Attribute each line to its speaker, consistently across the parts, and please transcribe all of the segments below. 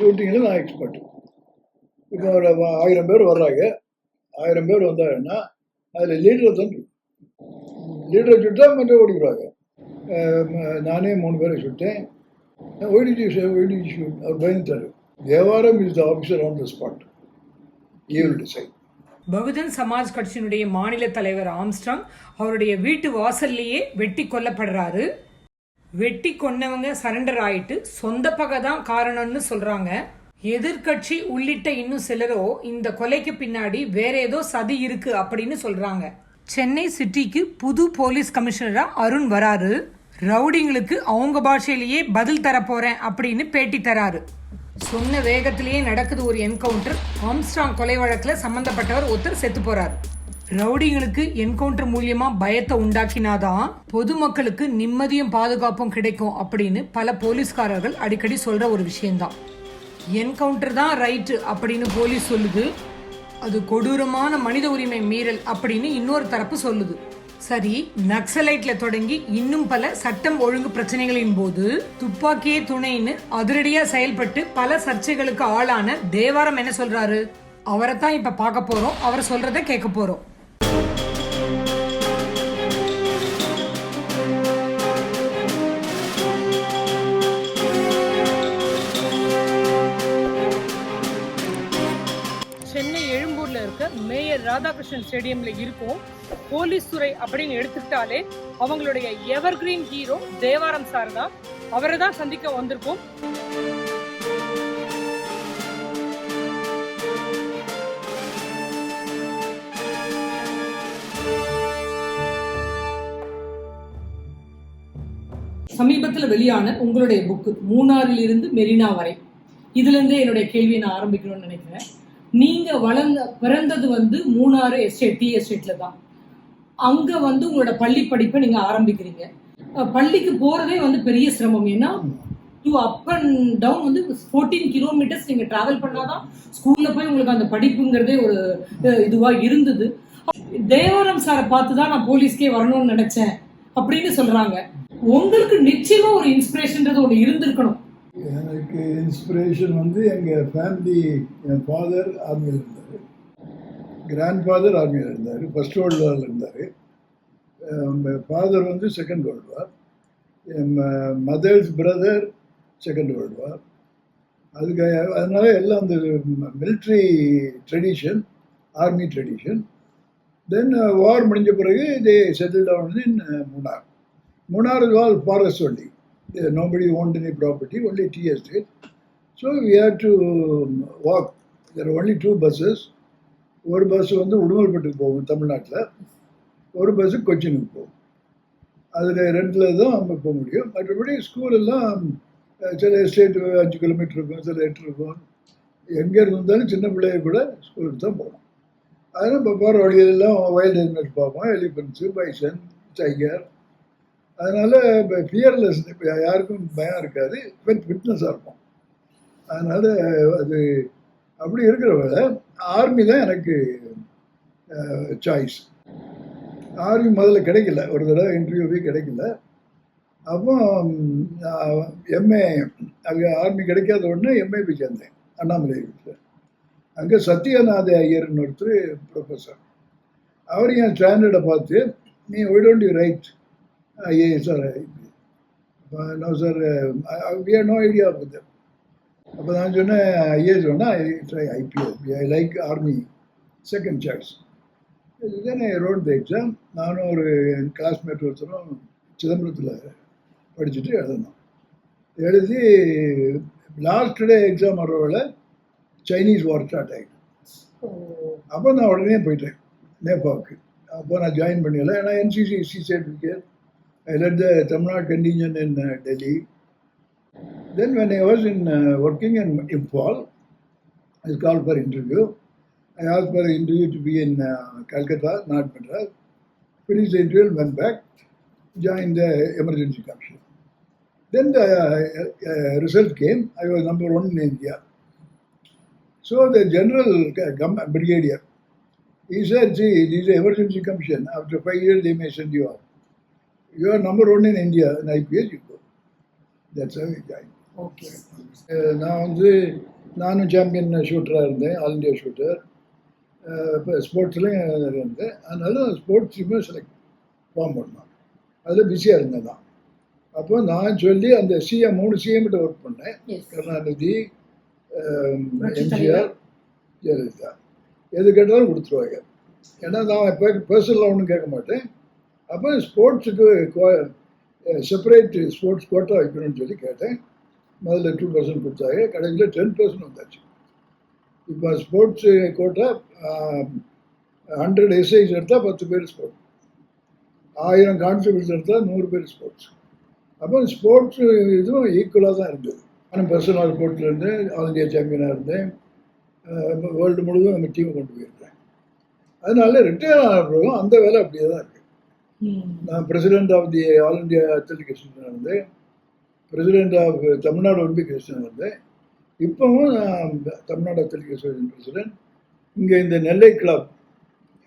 Speaker 1: ஷூட்டிங்கில் நான் எக்ஸ்பர்ட் இப்போ ஒரு ஆயிரம் பேர் வர்றாங்க. ஆயிரம் பேர் வந்தாங்கன்னா அதில் லீடரை தான் லீடரை சுட்டா மற்ற ஓடிக்கிறாங்க நானே மூணு பேரை சுட்டேன் ஓடிஜி ஓடிஜி ஷூட் அவர் பயந்துட்டார். Devaram is the officer on the spot he will decide
Speaker 2: Bahujan Samaj கட்சியினுடைய மாநில தலைவர் ஆம்ஸ்டாங் அவருடைய வீட்டு வாசல்லையே வெட்டி கொல்லப்படுறாரு. வெட்டி கொன்னவங்க சரண்டர் ஆயிட்டு சொந்த பகை தான் காரணம்னு சொல்றாங்க. எதிர்க்கட்சி உள்ளிட்ட இன்னும் சிலரோ இந்த கொலைக்கு பின்னாடி வேற ஏதோ சதி இருக்கு அப்படின்னு சொல்றாங்க. சென்னை சிட்டிக்கு புது போலீஸ் கமிஷனரா அருண் வராரு. ரவுடிங்களுக்கு அவங்க பாஷையிலேயே பதில் தர போறேன் அப்படின்னு பேட்டி தராரு. சொன்ன வேகத்திலேயே நடக்குது ஒரு என்கவுண்டர் ஆம்ஸ்ட்ராங் கொலை வழக்குல சம்பந்தப்பட்டவர் ஒருத்தர் செத்து போறாரு. ரவுடிகளுக்கு என்கவுண்டர் மூலியமா பயத்தை உண்டாக்கினாதான் பொதுமக்களுக்கு நிம்மதியும் பாதுகாப்பும் கிடைக்கும் அப்படின்னு பல போலீஸ்காரர்கள் அடிக்கடி சொல்ற ஒரு விஷயம்தான். என்கவுண்டர் தான் ரைட்டு அப்படின்னு போலீஸ் சொல்லுது. அது கொடூரமான மனித உரிமை மீறல் அப்படின்னு இன்னொரு தரப்பு சொல்லுது. சரி நக்சலைட்ல தொடங்கி இன்னும் பல சட்டம் ஒழுங்கு பிரச்சனைகளின் போது துப்பாக்கியே துணைன்னு அதிரடியா செயல்பட்டு பல சர்ச்சைகளுக்கு ஆளான தேவாரம் என்ன சொல்றாரு? அவரை தான் இப்ப பார்க்க போறோம். அவர் சொல்றதை கேட்க போறோம். ராதாகிருஷ்ணன் ஸ்டேடியம்ல இருக்கும். போலீஸ் துறை அப்படின்னு எடுத்துக்கிட்டாலே அவங்களுடைய எவர்கிரீன் ஹீரோ தேவாரம் சார் தான். அவரை தான் சந்திக்க வந்திருக்கோம். சமீபத்தில் வெளியான உங்களுடைய புக்கு மூணாறிலிருந்து மெரினா வரை. இதுலேருந்தே என்னுடைய கேள்வியை நான் ஆரம்பிக்கணும்னு நினைக்கிறேன். நீங்க வளர்ந்த பிறந்தது வந்து மூணாறு எஸ்டேட் டி எஸ்டேட்ல தான். அங்க வந்து உங்களோட பள்ளி படிப்பை நீங்க ஆரம்பிக்கிறீங்க. பள்ளிக்கு போறதே வந்து பெரிய சிரமம். ஏன்னா டூ அப் அண்ட் டவுன் வந்து ஃபோர்டீன் கிலோமீட்டர்ஸ் நீங்க டிராவல் பண்ணாதான் ஸ்கூல்ல போய் உங்களுக்கு அந்த படிப்புங்கிறதே ஒரு இதுவா இருந்தது. தேவரம் சாரை பார்த்து தான் நான் போலீஸ்க்கே வரணும்னு நினைச்சேன் அப்படின்னு சொல்றாங்க. உங்களுக்கு நிச்சயமா ஒரு இன்ஸ்பிரேஷன்ன்றது ஒன்று இருந்திருக்கணும்.
Speaker 1: எனக்கு இன்ஸ்பிரேஷன் வந்து எங்கள் ஃபேமிலி என் ஃபாதர் ஆர்மியில் இருந்தார். கிராண்ட் ஃபாதர் ஆர்மியில் இருந்தார். ஃபர்ஸ்ட் வேர்ல்டு வாரில் இருந்தார். ஃபாதர் வந்து செகண்ட் வேர்ல்டு வார் என் mother's brother second world war அதுக்கு அதனால எல்லாம் அந்த military tradition army tradition then war முடிஞ்ச பிறகு they settle down in Munnar Munnar all forest only Uh, nobody owned any property, only tea estate. So we had to um, walk. There are only two buses. ஒரு bus வந்து உடுமல்பட்டுக்கு போகும் தமிழ்நாட்டில். ஒரு bus கொச்சினுக்கு போகும். அதில் ரெண்டில் தான் நம்ம போக முடியும். மற்றபடி ஸ்கூலெல்லாம் சில எஸ்டேட் அஞ்சு கிலோமீட்டர் இருக்கும் சில எட்டு இருக்கும். எங்கே இருந்தாலும் சின்ன பிள்ளைய கூட ஸ்கூலுக்கு தான் போகணும். அதனால் இப்போ போகிற வழியிலெல்லாம் வைல்ட் அனிமல்ஸ் பார்ப்போம். எலிஃபென்ட்ஸு பைசன் டைகர் அதனால் இப்போ ஃபியர்லெஸ் இப்போ யாருக்கும் பயம் இருக்காது. ஃபிட் ஃபிட்னஸாக இருக்கும் அதனால் அது அப்படி இருக்கிறவங்க ஆர்மி தான் எனக்கு சாய்ஸ் ஆர்மி முதல்ல கிடைக்கல. ஒரு தடவை இன்டர்வியூவே கிடைக்கல. அப்போ எம்ஏ அங்கே ஆர்மி கிடைக்காத உடனே எம்ஏ போய் சேர்ந்தேன். அண்ணாமலை வீட்டில். அங்கே சத்யநாத ஐயர்னு ஒருத்தர் ப்ரொஃபஸர் அவர் என் ஸ்டாண்டர்டை பார்த்து நீ why don't you write IAS sir no sir we are no idea of them அப்போ நான் சொன்னேன் ஐஏஎஸ் வேணா I try IPS I like army second choice then I wrote the exam நானும் ஒரு என் கிளாஸ்மேட் ஒருத்தரும் சிதம்பரத்தில் படிச்சுட்டு எழுதணும். எழுதி லாஸ்ட் டே எக்ஸாம் வர்றவள சைனீஸ் வார் ஸ்டார்ட் ஆகிட்டு அப்போ நான் உடனே போயிட்டேன் நேபாவுக்கு அப்போ நான் ஜாயின் பண்ணல ஏன்னா NCC C certificate I led the Tamil contingent in uh, Delhi. Then when I was in uh, working in Imphal, I was called for interview. I asked for an interview to be in uh, Calcutta, not Madras. Finished the interview went back, joined the emergency commission. Then the uh, uh, uh, result came. I was number one in India. So the general uh, brigadier, he said, see, this is emergency commission. After five years, they may send you out." You are number one in India in IPS, you go. That's how I joined.
Speaker 2: Okay
Speaker 1: ah நான் வந்து நானும் champion ஷூட்டராக இருந்தேன் all India shooter இப்போ ஸ்போர்ட்ஸ்லையும் இருந்தேன். அதனால ஸ்போர்ட்ஸுமே select form பண்ணோம் அதில் பிஸியாக இருந்தேன் தான் அப்போ நான் சொல்லி அந்த சிஎம் மூணு சிஎம்கிட்ட ஒர்க் பண்ணேன். கருணாநிதி எம்ஜிஆர் ஜெயலலிதா. எது கேட்டாலும் கொடுத்துருவாங்க. ஏன்னா நான் இப்போ பர்சனலாக ஒன்றும் கேட்க மாட்டேன். அப்போ ஸ்போர்ட்ஸுக்கு செப்பரேட் ஸ்போர்ட்ஸ் கோட்டா வைக்கணும்னு சொல்லி கேட்டேன். முதல்ல டூ பர்சன்ட் கொடுத்தாங்க. கடைசியில் டென் பர்சன்ட் வந்தாச்சு. இப்போ ஸ்போர்ட்ஸு கோட்டா ஹண்ட்ரட் எஸ்ஐஸ் எடுத்தால் பத்து பேர் ஸ்போர்ட்ஸ் ஆயிரம் கான்ஸ்டபிள்ஸ் எடுத்தால் நூறு பேர் ஸ்போர்ட்ஸ் அப்போ ஸ்போர்ட்ஸ் இதுவும் ஈக்குவலாக தான் இருந்தது. ஆனால் பர்சனல் ஸ்போர்ட்ஸில் இருந்தேன். ஆல் இந்தியா சாம்பியனாக இருந்தேன். வேர்ல்டு முழுவதும் அந்த டீமை கொண்டு போயிருக்கேன் அதனால ரிட்டையர் ஆன பிறகும் அந்த வேலை அப்படியே தான் இருக்குது நான் president of the all India athletic association இருந்தேன் president of Tamil Nadu Olympic association இருந்தேன் இப்போவும் நான் தமிழ்நாடு அத்லட்டிக் அசோசியேஷன் பிரசிடென்ட் இங்கே இந்த நெல்லை கிளப்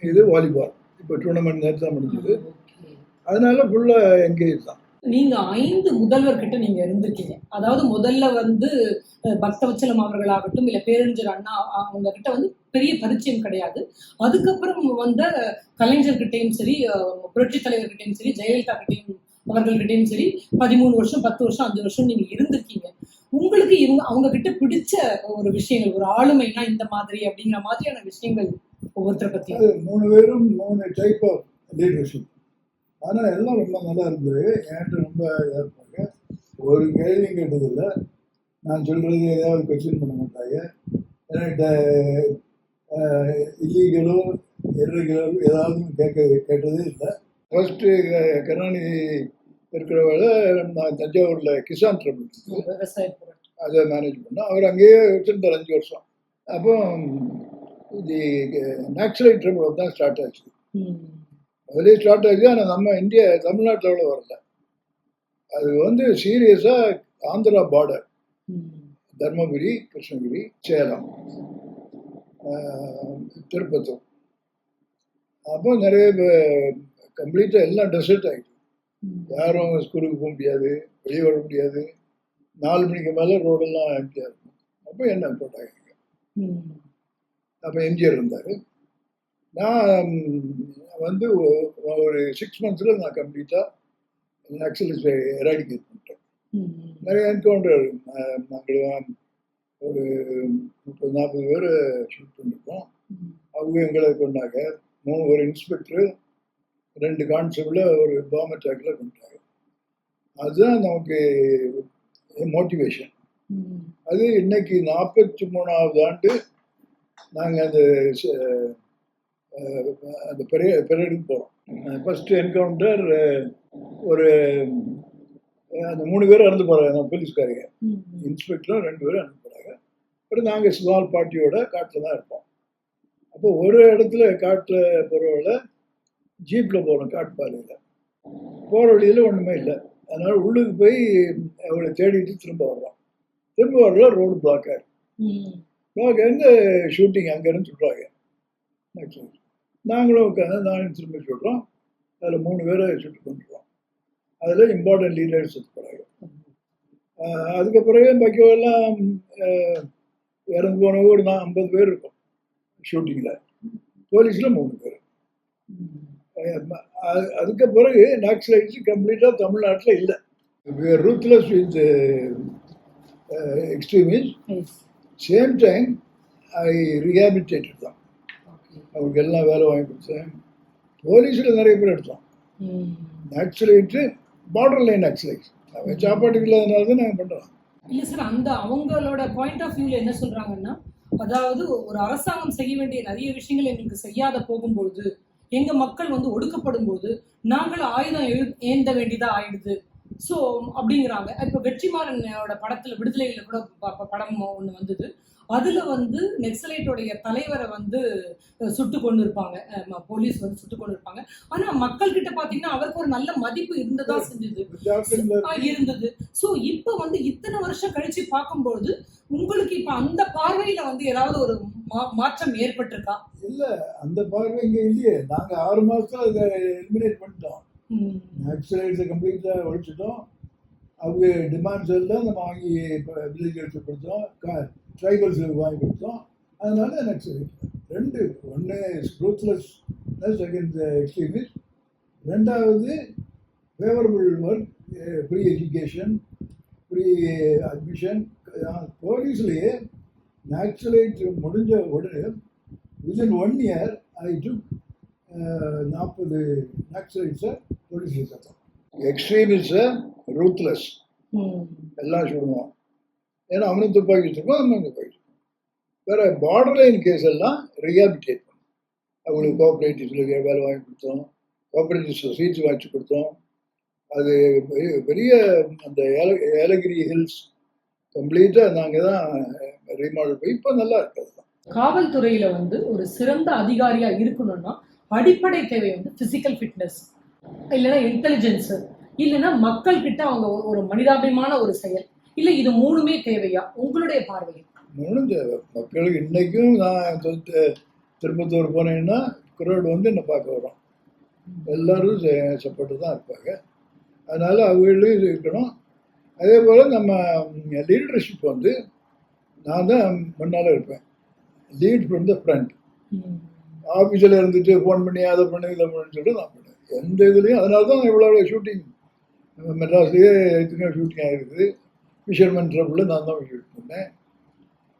Speaker 1: இது வாலிபால் இப்போ டூர்னமெண்ட் நேற்று தான் முடிஞ்சது அதனால ஃபுல்லாக என்கேஜ் தான்.
Speaker 3: நீங்க ஐந்து முதல்வர்கிட்ட நீங்க இருந்திருக்கீங்க. அதாவது முதல்ல வந்து பக்தவச்சலம் அவர்களாகட்டும் இல்ல பேரறிஞர் அண்ணா அவங்க கிட்ட வந்து பெரிய பரிச்சயம் கிடையாது. அதுக்கப்புறம் வந்த கலைஞர்கிட்டையும் சரி புரட்சி தலைவர்கிட்டையும் சரி ஜெயலலிதா கிட்டையும் அவர்கள்கிட்டயும் சரி பதிமூணு வருஷம் பத்து வருஷம் அஞ்சு வருஷம் நீங்க இருந்திருக்கீங்க. உங்களுக்கு இவங்க அவங்க கிட்ட பிடிச்ச ஒரு விஷயங்கள் ஒரு ஆளுமைனா இந்த மாதிரி அப்படிங்கிற மாதிரியான விஷயங்கள் ஒவ்வொருத்தரை பத்தி
Speaker 1: மூணு பேரும் மூணு டைப் ஆஃப் லீடர்ஷிப் ஆனால் எல்லாம் ரொம்ப நல்லா இருந்தது. என்கிட்ட ரொம்ப இதாக இருப்பாங்க ஒரு கேள்வி கேட்டதில்லை. நான் சொல்கிறது ஏதாவது கொஸ்டின் பண்ண மாட்டாங்க. என்கிட்ட இல்லீகலோ இர்ரெகுலரோ ஏதாவது கேட்க கேட்டதே இல்லை. ஃபர்ஸ்ட்டு கருணாநிதி இருக்கிற வேலை நான் தஞ்சாவூரில் கிசான் ட்ரபிள் அதை மேனேஜ் பண்ணோம். அவர் அங்கேயே வச்சுருந்தார் அஞ்சு வருஷம். அப்போ இது நேச்சுரல் ட்ரிபிள் தான் ஸ்டார்ட் ஆச்சு. அதிலே ஸ்டார்ட் ஆச்சு ஆனால் நம்ம இந்தியா தமிழ்நாட்டில் அவ்வளோ வரல. அது வந்து சீரியஸாக ஆந்திரா பார்டர். தர்மபுரி கிருஷ்ணகிரி சேலம் திருப்பத்தூர். அப்போ நிறைய கம்ப்ளீட்டாக எல்லாம் டெசர்ட் ஆகிடுச்சு
Speaker 3: ம்.
Speaker 1: யாரும் ஸ்கூலுக்கு போக முடியாது வெளியே வர முடியாது. நாலு மணிக்கு மேலே ரோடெல்லாம் எம்டியாக இருக்கும். அப்போ என்ன போட்டாங்க. அப்போ எம்ஜிஆர் இருந்தார். நான் வந்து ஒரு சிக்ஸ் மந்த்ஸில் நான் கம்ப்ளீட்டாக நக்சலிஸ்டை எராடிகேட் பண்ணிட்டேன். நிறைய என்கவுண்டர் நாங்கள் ஒரு முப்பது நாற்பது பேர் ஷூட் பண்ணியிருக்கோம். அவங்க எங்களை கொண்டாங்க மூணு ஒரு இன்ஸ்பெக்டர் ரெண்டு கான்ஸ்டபிள ஒரு பாம் அட்டாக்ல கொண்டாங்க அதுதான் நமக்கு மோட்டிவேஷன். அது இன்னைக்கு நாற்பத்தி மூணாவது ஆண்டு நாங்கள் அந்த அந்த பெரிய பெரியடுக்கு போகிறோம் ஃபர்ஸ்ட் என்கவுண்டர் ஒரு அந்த மூணு பேரும் இறந்து போகிறாங்க போலீஸ்காரங்க. இன்ஸ்பெக்டரும் ரெண்டு பேரும் இறந்து போகிறாங்க அப்புறம் நாங்கள் ஸ்மால் பார்ட்டியோட காட்டில் தான் இருப்போம். அப்போ ஒரு இடத்துல காட்டில் போகிறவங்கள ஜீப்பில் போகிறோம் காட்டுப்பாதையில் போகிற வழியில் ஒன்றுமே இல்லை. அதனால் உள்ளுக்கு போய் அவளை தேடிட்டு திரும்ப வர்றோம். திரும்ப வரல ரோடு பிளாக் ஆகிடும். பிளாக் எங்க ஷூட்டிங் அங்கேருந்து சொல்கிறாங்க நாங்களும் உட்காந்து நானும் திரும்ப சொல்கிறோம் அதில் மூணு பேரை சுட்டு கொண்டுருவோம் அதில் இம்பார்ட்டன்ட் லீடர்ஸ் போகிறாங்க அதுக்கு பிறகு பாக்கியெல்லாம் இறந்து போனவங்க ஒரு நான் ஐம்பது பேர் இருக்கும் ஷூட்டிங்கில் போலீஸில் மூணு பேர். அதுக்கு பிறகு நாக்ஸலைட்ஸ் கம்ப்ளீட்டாக தமிழ்நாட்டில் இல்லை. Ruthless with extremist. Same time I rehabilitated தான் அவங்களுக்கு எல்லாம் வேலை வாங்கி கொடுத்தேன். போலீஸில் நிறைய பேர் எடுத்தோம். நக்ஸலைட்டு பார்டர் லைன் நக்ஸலைட்ஸ் அவன் சாப்பாட்டுக்கு இல்லாதனால தான் நாங்கள் பண்ணுறோம்
Speaker 3: இல்ல சார் அந்த அவங்களோட பாயிண்ட் ஆஃப் வியூல என்ன சொல்றாங்கன்னா அதாவது ஒரு அரசாங்கம் செய்ய வேண்டிய நிறைய விஷயங்கள் எங்களுக்கு செய்யாத போகும்பொழுது எங்க மக்கள் வந்து ஒடுக்கப்படும் போது நாங்கள் ஆயுதம் எழு- ஏந்த வேண்டியதா ஆயிடுது. ஸோ அப்படிங்கிறாங்க. இப்போ வெற்றிமாறனோட படத்துல விடுதலையில கூட படம் ஒன்று வந்தது. அதுல வந்து நெக்ஸலைட்டோடைய தலைவரை வந்து சுட்டு கொண்டு இருப்பாங்க போலீஸ் வந்து சுட்டு கொண்டு இருப்பாங்க ஆனா மக்கள் கிட்ட பாத்தீங்கன்னா அவருக்கு ஒரு நல்ல மதிப்பு இருந்ததா செஞ்சது. இருந்தது. சோ இப்ப வந்து இத்தனை வருஷம் கழிச்சு பார்க்கும்போது உங்களுக்கு இப்ப அந்த பார்வையில வந்து ஏதாவது ஒரு மாற்றம் ஏற்பட்டிருக்கா?
Speaker 1: இல்லை அந்த பார்வை இங்கே இல்லையே. நாங்கள் ஆறு மாதத்தில் அதை எலிமினேட் பண்ணிட்டோம்.
Speaker 3: ம்.
Speaker 1: நக்ஸலைட்ஸை கம்ப்ளீட்டாக ஒழிச்சிட்டோம். அவங்க டிமாண்ட்ஸ் எல்லாம் நம்ம வாங்கி வில்லேஜர்ஸ் கொடுத்தோம். ட்ரைபல்ஸுக்கு வாங்கி கொடுத்தோம். அதனால எனக்கு ரெண்டு ஒன்று ரூத்லெஸ் செகண்ட் எக்ஸ்ட்ரீமிஸ்ட் ரெண்டாவது favourable work free education free admission போலீஸ்லேயே நேச்சுரலைட் முடிஞ்ச உடனே within one year I took நாற்பது நேச்சுரலைட்ஸை போலீஸில் சத்தம் எக்ஸ்ட்ரீமிஸ்டை ரூத்லெஸ் எல்லாம் சுடுவோம் ஏன்னா அவனும் துப்பாக்கி வச்சிருப்பான் அவனும் துப்பாக்கி வச்சிருப்பான் வேற பார்டர் லைன் கேஸ் எல்லாம் ரிஹாபிட்டேட் பண்ணோம். அவங்களுக்கு கோஆப்ரேட்டிவ்ஸில் வேலை வாங்கி கொடுத்தோம். கோஆப்ரேட்டிவ்ஸில் சீட்ஸ் வாங்கி கொடுத்தோம். அது பெரிய- அந்த ஏல ஏலகிரி ஹில்ஸ் கம்ப்ளீட்டாக நாங்கள் தான் ரீமாடல் போய் இப்போ நல்லா இருக்கு அதெல்லாம்.
Speaker 3: காவல்துறையில வந்து ஒரு சிறந்த அதிகாரியா இருக்கணும்னா அடிப்படை தேவை வந்து பிசிக்கல் ஃபிட்னஸ் இல்லைன்னா இன்டெலிஜென்ஸ் இல்லைன்னா மக்கள் கிட்ட அவங்க ஒரு- மனிதாபிமான ஒரு செயல். இல்ல இது மூணுமே தேவையா? உங்களுடைய பார்வையில்
Speaker 1: மூணும் தேவை. மக்களுக்கு இன்னைக்கும் நான் திருப்பத்தூர் போனேன்னா குரோடு வந்து என்னை பார்க்க வரோம். எல்லாரும் சப்போர்ட்டு தான் இருப்பாங்க. அதனால அவங்களும் இது இருக்கணும். அதே போல் நம்ம லீடர்ஷிப் வந்து நான் தான் முன்னால் இருப்பேன். லீட் ஃப்ரம் த ஃப்ரண்ட் ஆஃபீஸில் இருந்துட்டு ஃபோன் பண்ணி அதை பண்ணி இதை பண்ணி சொல்லிட்டு நான் பண்ணுவேன். எந்த இதுலேயும் அதனால தான் இவ்வளோ ஷூட்டிங் மெட்ராஸ்லேயே எத்தனையோ ஷூட்டிங் ஆகிருக்குது ஃபிஷர்மேன் ட்ரபிளில் நான் தான் ஷூட் பண்ணேன்.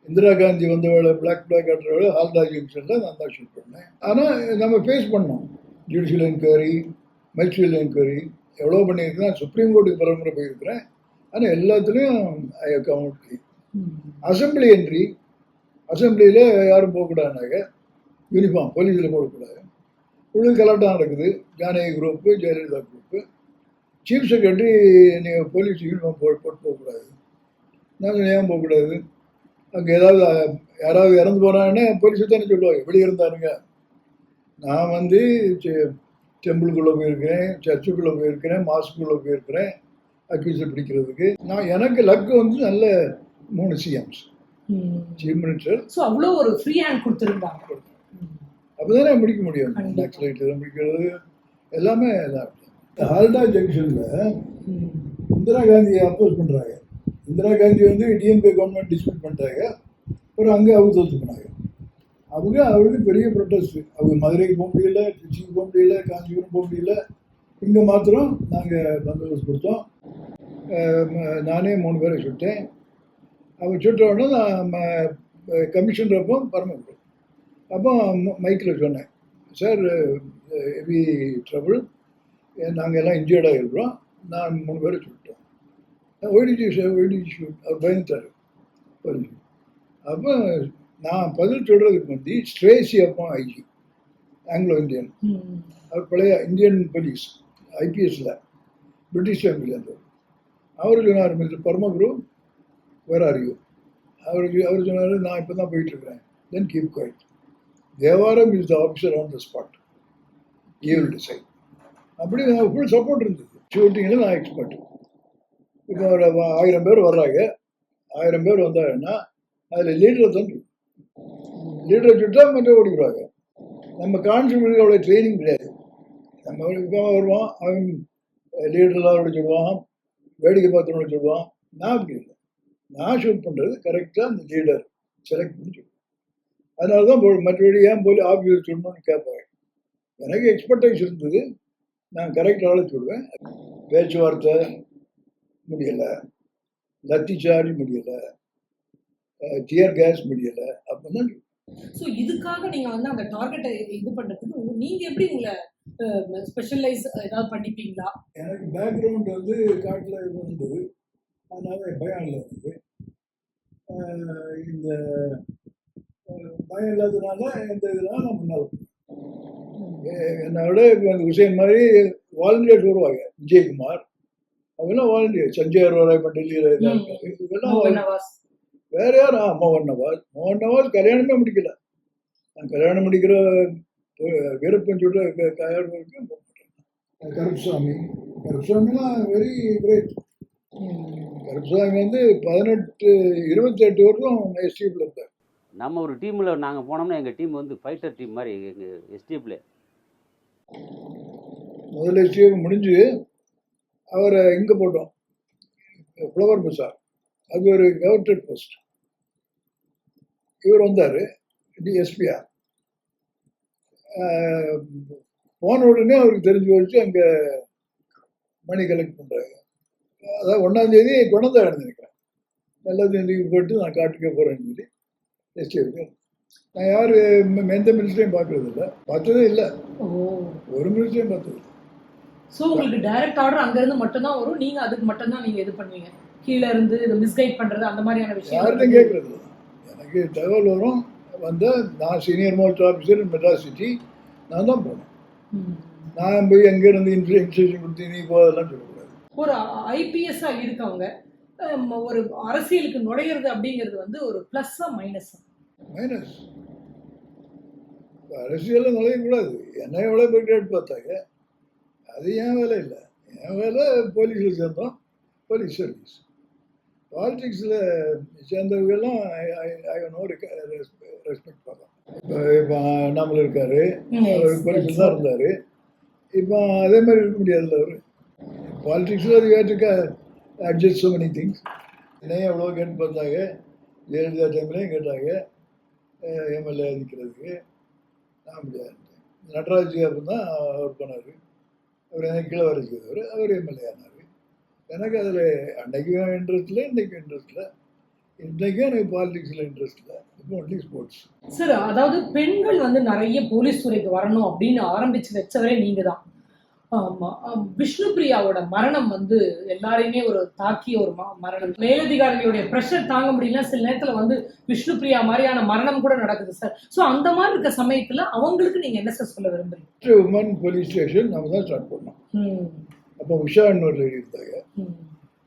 Speaker 1: இந்திரா காந்தி வந்த வேலை பிளாக் பிளாக் ஆடுற வேலை ஹால்டா ஜங்ஷனில் நான் தான் ஷூட் பண்ணேன். ஆனால் நம்ம ஃபேஸ் பண்ணோம். ஜுடிஷியல் என்கொயரி மெஜிஸ்ட்ரியல் என்கொயரி எவ்வளோ பண்ணியிருக்கேன் சுப்ரீம் கோர்ட்டுக்கு பரம்பரை போயிருக்கிறேன். ஆனால் எல்லாத்துலேயும் ஐ அக்கௌண்ட் அசம்பிளி என்ட்ரி அசம்பிளியில் யாரும் போகக்கூடாதுனாக்க யூனிஃபார்ம் போலீஸில் போடக்கூடாது. உள்ள கலாட்டம் நடக்குது. Janaki group Jayalalithaa group chief secretary நீங்கள் போலீஸ் யூனிஃபார்ம் போட்டு போட்டு போகக்கூடாது. நாங்கள் ஏன் போகக்கூடாது? அங்கே ஏதாவது யாராவது இறந்து போனாங்கன்னா போலீஸை தானே சொல்லுவாங்க. வெளியே இருந்தாருங்க நான் வந்து டெம்பிளுக்குள்ளே போயிருக்கிறேன் சர்ச்சுக்குள்ளே போயிருக்கிறேன் மாஸ்க்குள்ளே போயிருக்கிறேன் அக்யூஸை பிடிக்கிறதுக்கு. நான் எனக்கு லக்கு வந்து நல்ல மூணு சிஎம்ஸ் சீஃப் மினிஸ்டர்
Speaker 3: ஸோ அவ்வளோ ஒரு ஃப்ரீ ஹேண்ட் கொடுத்துருந்தாங்க.
Speaker 1: அப்போ தானே முடிக்க முடியும். நக்சலைட்டு முடிக்கிறது. எல்லாமே இதாக ஹால்டா ஜங்ஷனில் இந்திரா காந்தியை அப்போஸ் பண்ணுறாங்க இந்திரா காந்தி வந்து டிஎம்கே கவர்மெண்ட் டிஸ்மிஸ் பண்ணிட்டாங்க அப்புறம் அங்கே அவங்க தோற்று போனாங்க. அவங்க அவருக்கு பெரிய ப்ரொட்டஸ்ட் அவங்க மதுரைக்கு போக முடியல திருச்சிக்கு போக முடியல காஞ்சிபுரம் போக முடியல. இங்கே மாத்திரம் நாங்கள் பந்தோபஸ்து கொடுத்தோம். நானே மூணு பேரை சுட்டேன். அவன் சுட்ட உடனே நான் கமிஷனர் அப்போ பரமக்குடி. அப்போ மைக்கில் சொன்னேன் சார் ஹெவி ட்ரபிள். நாங்கள் எல்லாம் இன்ஜியர்டாக இருக்கிறோம் நான் மூணு பேரை சுட்டோம் ஒய்டிஜி சார் ஒய்டிஜி ஷூட் அவர் பயந்துட்டார். பதில் அப்போ நான் பதில் சொல்கிறதுக்கு வந்து ஸ்ட்ரேசி அப்போ ஐஜி ஆங்கிலோ இந்தியன் அவர் பழைய இந்தியன் போலீஸ் ஐபிஎஸ்ல பிரிட்டிஷ் ஃபேமிலி அந்த அவர் சொன்னார் mister Paramaguru where are you அவர் அவர் சொன்னார் நான் இப்போ தான் போயிட்டுருக்கிறேன் then keep quiet Devaram is the officer on the spot he will decide அப்படி ஃபுல் சப்போர்ட் இருந்தது. ஷூட்டிங்கில் நான் எக்ஸ்பர்ட் இப்போ ஒரு ஆயிரம் பேர் வர்றாங்க. ஆயிரம் பேர் வந்தாங்கன்னா அதில் லீடரை தான் லீடரை சுட்டா மற்ற ஓடிக்கிறாங்க நம்ம கான்ஸ்டபிளுக்கு அவ்வளோ ட்ரைனிங் கிடையாது. நம்ம இப்போ வருவோம் அவன் லீடர்லாம் அப்படி சொல்லுவான். வேடிக்கை பார்த்தவனோட சொல்லுவான். நான் அப்படி இல்லை. நான் ஷூட் பண்ணுறது கரெக்டாக அந்த லீடர் செலக்ட் பண்ணி அதனால தான் போ- மற்றபடி ஏன் போய் ஆஃபீஸர் சொல்லணும்னு கேட்பாங்க. எனக்கு எக்ஸ்பர்டைஸ் இருந்தது. நான் கரெக்ட் ஆளை சொல்லுவேன் பேச்சுவார்த்தை முடியலை. லத்தி சார்ஜ் முடியலை. டியர் கேஸ் முடியலை. அப்போ தான்
Speaker 3: ஸோ இதுக்காக நீங்க வந்து அந்த டார்கெட்டை இது பண்றதுக்கு உங்க- நீங்க எப்படி உங்களை ஸ்பெஷலைஸ் ஏதாவது பண்ணிப்பீங்களா?
Speaker 1: எனக்கு பேக்ரவுண்ட் வந்து காட்டில் இருந்தது. அதனால பயம் இல்லை எனக்கு. இந்த பயம் இல்லாததுனால எந்த இதெல்லாம் நான் முன்னால் என்னை விட இப்போ அந்த விஷயம் மாதிரி வாலண்டியர்ஸ் வருவாங்க. விஜயகுமார் அவங்கெல்லாம் வாலண்டியர் சஞ்சய் அரோரா இப்போ டெல்லியில் இதாக இருக்காரு. இவெல்லாம் வேற யாரும் ஆ, மோகன் நவாஸ். மோகன் நவாஸ் கல்யாணமே முடிக்கல. நான் கல்யாணம் முடிக்கிற வீரப்பன் சொல்ற கல்யாணம் போக மாட்டேன் கருப்புசாமி. கருப்புசாமிலாம் வெரி கிரேட் கருப்புசாமி வந்து பதினெட்டு இருபத்தெட்டு வருஷம் எஸ்டிஎஃப்ல இருந்தார்.
Speaker 4: நம்ம ஒரு டீமில் நாங்கள் போனோம்னா எங்கள் டீம் வந்து ஃபைட்டர் டீம் மாதிரி எங்கள் எஸ்டிஎஃப்ல
Speaker 1: முதல்ல எஸ்டிஎஃப் முடிஞ்சு அவரை இங்கே போட்டோம். ஃப்ளவர் பசார் அது ஒரு கவர்மெண்ட் போஸ்ட் இவர் வந்தார் டிஎஸ்பிஆர் போன உடனே அவருக்கு தெரிஞ்சு வச்சு அங்கே மணி கலெக்ட் பண்ணுறாங்க அதான் ஒன்றாந்தேதி கொண்டாந்து அடைஞ்சிருக்கிறேன் எல்லாத்தையும் லீவ் போட்டு நான் காட்டுக்கே போகிறேன்னு சொல்லி. எஸ்டிஎஃப்க்கு நான் யார் எந்த மினிஸ்டரையும் பார்க்கறது இல்லை. பார்த்ததே இல்லை.
Speaker 3: ஓ.
Speaker 1: ஒரு மினிஸ்டரையும் பார்த்தது.
Speaker 3: ஸோ உங்களுக்கு டைரக்ட் ஆர்டர் அங்க இருந்து மட்டும்தான் வரும்? நீங்க அதுக்கு மட்டும்தான் நீங்க இது பண்ணுவீங்க? கீழ இருந்து இது மிஸ்கைட் பண்றது அந்த மாதிரியான விஷயம்
Speaker 1: கேட்கறது இல்ல. எனக்கு தகவல் வரும். வந்தால் நான் senior most officer Madras city நான் தான் போனேன் நான் போய் எங்கேருந்து இன்ஸ்ட்ரு இன்ஸ்ட்ரக்ஷன் கொடுத்து நீ போதெல்லாம் சொல்லக்கூடாது.
Speaker 3: ஒரு ஐபிஎஸ்ஸா இருக்கவங்க ஒரு அரசியலுக்கு நுழையிறது அப்படிங்கிறது வந்து ஒரு பிளஸ்ஸா மைனஸ்
Speaker 1: மைனஸ் அரசியலில் நுழையக்கூடாது என்ன எவ்வளோ போய் கிரேட் பார்த்தாங்க? அது என் வேலை இல்லை. என் வேலை போலீஸில் சேர்ந்தோம். போலீஸ் சர்வீஸ் பாலிடிக்ஸில் சேர்ந்தவங்கெல்லாம் ரெஸ்பெக்ட் பண்ணலாம் இப்போ இப்போ அண்ணாமலை இருக்காரு. அவர் போலீஸில் தான் இருந்தார். இப்போ அதே மாதிரி இருக்க முடியாதுல்ல அவர். பாலிடிக்ஸில் அது கேட்டுக்க அட்ஜஸ்ட் so many திங்ஸ் என்னையும் எவ்வளோ கேட்டு பார்த்தாங்க. ஜெயலலிதா டைம்லேயும் கேட்டாங்க. எம்எல்ஏ நிற்கிறதுக்கு நான் முடியாது நடராஜ் அப்போ தான் அவர் பண்ணார் அவர் எனக்கு கீழே வர செய்தவர். அவர் எம்எல்ஏ ஆனார். எனக்கு அதில் அன்னைக்கும் இன்ட்ரெஸ்ட் இல்லை இன்றைக்கும் இன்ட்ரெஸ்ட் இல்லை. இன்றைக்கும் எனக்கு பாலிடிக்ஸில் இன்ட்ரெஸ்ட் இல்லை. இப்போ ஒன்லி ஸ்போர்ட்ஸ்
Speaker 3: சார் அதாவது பெண்கள் வந்து நிறைய போலீஸ் துறைக்கு வரணும் அப்படின்னு ஆரம்பிச்சு வச்சவரே நீங்கள் தான் விஷ்ணுபிரியாவோட மரணம் வந்து எல்லாரையுமே ஒரு தாக்கிய ஒரு மரணம். மேலதிகாரிகளுடைய ப்ரெஷர் தாங்க முடியல. சில நேரத்துல வந்து விஷ்ணுபிரியா மாதிரியான மரணம் கூட நடக்குது சார் சோ அந்த மாதிரி இருக்க சமயத்துல அவங்களுக்கு நீங்க என்ன சார் சொல்ல விரும்புறீங்க?
Speaker 1: உமன் போலீஸ் ஸ்டேஷன் நம்ம தான் ஸ்டார்ட் பண்ணோம். அப்போ உஷான்னு ஒரு லேடி இருந்தாங்க.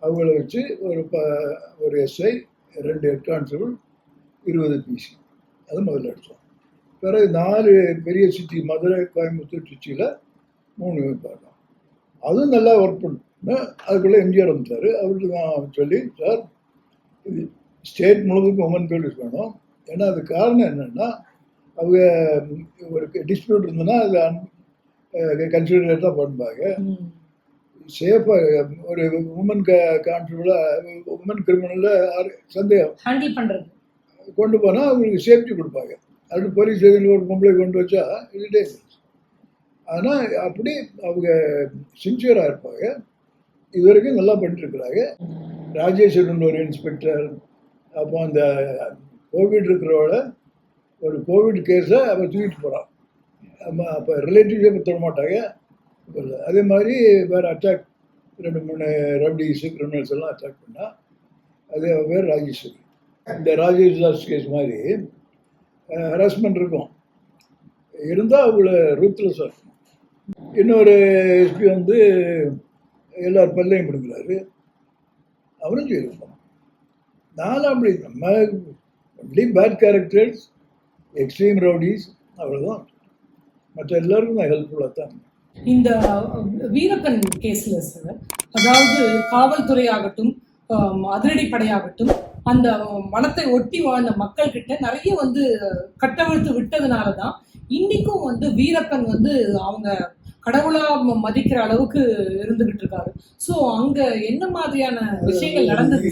Speaker 1: அவங்கள வச்சு ஒரு ப ஒரு எஸ்ஐ ரெண்டு ஹெட் கான்ஸ்டபிள் இருபது பிசி அது முதல்ல அடித்தோம் பிறகு நாலு பெரிய சிட்டி மதுரை கோயம்புத்தூர் திருச்சியில் மூணு பார்த்தோம் அதுவும் நல்லா ஒர்க் பண்ணோம் அதுக்குள்ளே எம்ஜிஆர் வந்துட்டார் அவருக்கு நான் சொல்லி சார் இது ஸ்டேட் முழுவதுக்கும் உமன் போலீஸ் வேணும். ஏன்னா அது காரணம் என்னென்னா அவங்க ஒரு டிஸ்பியூட் இருந்ததுன்னா அது கன்சிடரேட்டாக பண்ணுவாங்க
Speaker 3: ம்.
Speaker 1: சேஃபாக ஒரு உமன் க கான்ஸ்டபிளாக உமன் கிரிமினலில் சந்தேகம்.
Speaker 3: ஹேண்டில்
Speaker 1: கொண்டு போனால் அவங்களுக்கு சேஃப்டி கொடுப்பாங்க. அது போலீஸ் ஸ்டேஷனில் ஒரு பொம்பளை கொண்டு வச்சா இது டேஞ்சரஸ் ஆனால் அப்படி அவங்க சின்சியராக இருப்பாங்க. இது வரைக்கும் நல்லா பண்ணிட்டுருக்குறாங்க. ராஜேஸ்வரன் ஒரு இன்ஸ்பெக்டர் அப்போ அந்த கோவிட் இருக்கிறவள ஒரு கோவிட் கேஸை அவன் தூக்கிட்டு போகிறான் அப்போ ரிலேட்டிவ்ஸே தர மாட்டாங்க. அதே மாதிரி வேறு அட்டாக் ரெண்டு மூணு ரவுடிஸ் கிரிமினல்ஸ் எல்லாம் அட்டாக் பண்ணால் அது பேர் ராஜேஸ்வரி இந்த ராஜேஷ் கேஸ் மாதிரி ஹராஸ்மெண்ட் இருக்கும். இருந்தால் அவங்கள ரூத்ல சொல்லணும் இன்னொரு எஸ்பி வந்து எல்லார் பல்லையும் கொடுக்குறாரு. அவரும் ஜெயிலுக்கு போனான் நானும் அப்படி நம்ம only bad characters extreme rowdies அவ்வளோதான் மற்ற எல்லாருக்கும் நான் ஹெல்ப்ஃபுல்லாக தான்
Speaker 3: இந்த வீரப்பன் கேஸில் சார் அதாவது காவல்துறை ஆகட்டும் அதிரடிப்படையாகட்டும் அந்த மனத்தை ஒட்டி வாழ்ந்த மக்கள் கிட்ட நிறைய வந்து கட்டவிழ்த்து விட்டதுனால தான் இன்னைக்கும் வந்து வீரப்பன் வந்து அவங்க கடவுளா மதிக்கிற அளவுக்கு இருந்துகிட்டு இருக்காரு. சோ அங்க என்ன மாதிரியான விஷயங்கள் நடந்தது?